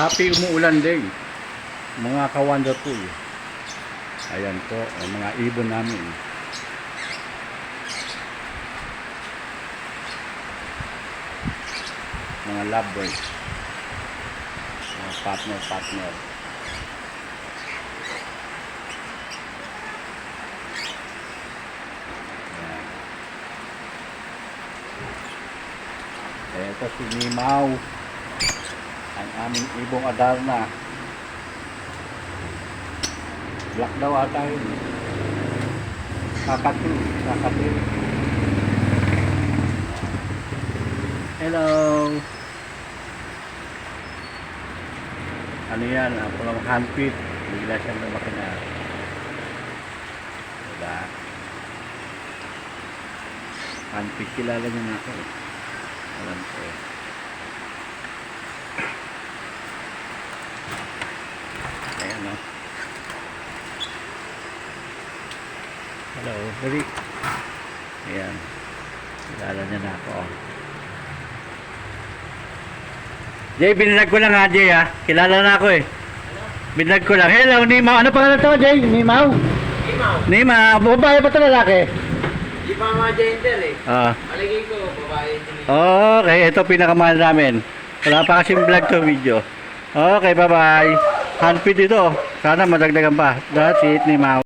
Happy umuulan day. Mga ka-wonderful. Ayan po, ang mga ibon namin. Mga lovebirds. Mga partner, partner. Ayan. Ito si Mimaw. Ang aming ibong Adarna. Black daw ata yun. Kakatu. Kakatu. Hello. Ano yan? Uh, pulang handpit. Bigla siyang lumaki na. Diba? Handpit. Kilala niya na ako. Alam ko eh. Ayan o. Hello, Dali. Ayan. Kilala niya na ako. Jay, binlag ko lang ha, Jay ha. Kilala na ako eh. Binlag ko lang. Hello, Nimaw. Ano pangalan to, Jay? Nimaw? Imaw, Nimaw. Babae pa ito lalaki? di pa mga gender eh. Ah. Alagay ko, babae. Okay, ito pinakamahal namin. Wala pa kasing vlog to video. Okay, bye-bye. Handpid ito. Sana madagdagan pa. That's it, Nimaw.